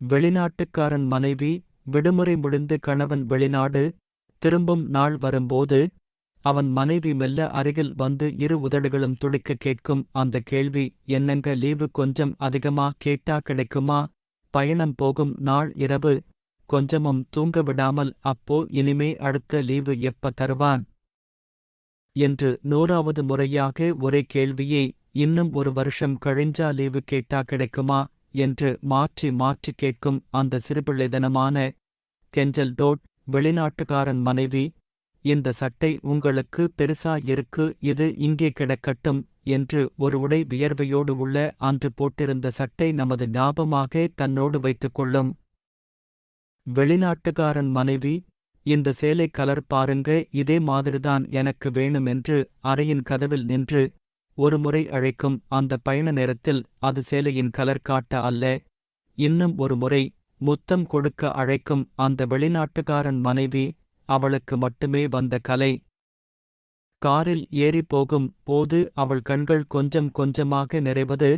வெளிநாட்டுக்காரன் மனைவி விடுமுறை முடிந்து கணவன் வெளிநாடு திரும்பும் நாள் வரும்போது அவன் மனைவி மெல்ல அருகில் வந்து இரு உதடுகளும் துடிக்க கேட்கும். அந்த கேள்வி என்னங்க லீவு கொஞ்சம் அதிகமா கேட்டா கிடைக்குமா? பயணம் போகும் நாள் இரவு கொஞ்சமும் தூங்க விடாமல் அப்போ இனிமே அடுத்த லீவு எப்ப தருவான் என்று நூறாவது முறையாக ஒரே கேள்வியை இன்னும் ஒரு வருஷம் கழிஞ்சா லீவு கேட்டா கிடைக்குமா? என்று மாற்றி மாற்றி கேட்கும் அந்த சிறுபிள்ளைதனமான கெஞ்சல் டோட் வெளிநாட்டுக்காரன் மனைவி இந்த சட்டை உங்களுக்கு பெருசா இருக்கு இது இங்கே கிடக்கட்டும் என்று ஒரு உடை வியர்வையோடு உள்ள அன்று போட்டிருந்த சட்டை நமது ஞாபமாக தன்னோடு வைத்துக் கொள்ளும் வெளிநாட்டுக்காரன் மனைவி இந்த சேலை கலர் பாருங்க இதே மாதிரிதான் எனக்கு வேணும் என்று அறையின் கதவில் நின்று ஒருமுறை அழைக்கும் அந்த பயண நேரத்தில் அது சேலையின் கலர் காட்ட அல்ல. இன்னும் ஒரு முறை முத்தம் கொடுக்க அழைக்கும் அந்த வெளிநாட்டுக்காரன் மனைவி அவளுக்கு மட்டுமே வந்த கலை. காரில் ஏறிப் போகும் போது அவள் கண்கள் கொஞ்சம் கொஞ்சமாக நிறைவது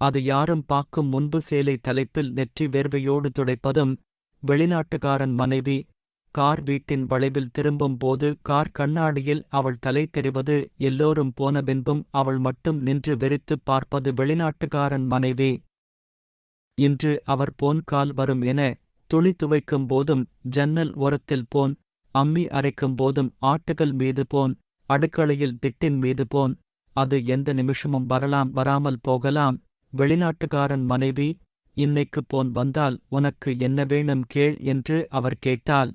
அது யாரும் பார்க்கும் முன்பு சேலை தலைப்பில் நெற்றி வேர்வையோடு துடைப்பதும் வெளிநாட்டுக்காரன் மனைவி கார் வீட்டின் வளைவில் திரும்பும் போது கார் கண்ணாடியில் அவள் தலை தெரிவது எல்லோரும் போன பின்பும் அவள் மட்டும் நின்று வெறித்துப் பார்ப்பது வெளிநாட்டுக்காரன் மனைவி. இன்று அவர் போன் கால் வரும் என துணி துவைக்கும் போதும் ஜன்னல் ஓரத்தில் போன் அம்மி அரைக்கும் போதும் ஆட்டுகள் மீது போன் அடுக்களையில் திட்டின் மீது போன் அது எந்த நிமிஷமும் வரலாம் வராமல் போகலாம் வெளிநாட்டுக்காரன் மனைவி இன்னைக்கு போன் வந்தால் உனக்கு என்ன வேணும் கேள் என்று அவர் கேட்டால்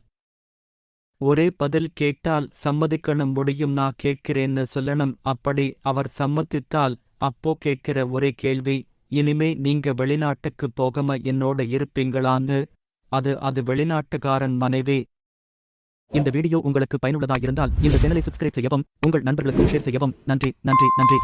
ஒரே பதில் கேட்டால் சம்மதிக்கணும் முடியும் நான் கேட்கிறேன்னு சொல்லணும். அப்படி அவர் சம்மதித்தால் அப்போ கேட்கிற ஒரே கேள்வி இனிமே நீங்க வெளிநாட்டுக்கு போகாம என்னோட இருப்பீங்களான்னு. அது அது வெளிநாட்டுக்காரன் மனைவி. இந்த வீடியோ உங்களுக்கு பயனுள்ளதாக இருந்தால் இந்த சேனலை சப்ஸ்கிரைப் செய்யவும் உங்கள் நண்பர்களுக்கும் ஷேர் செய்யவும். நன்றி நன்றி நன்றி.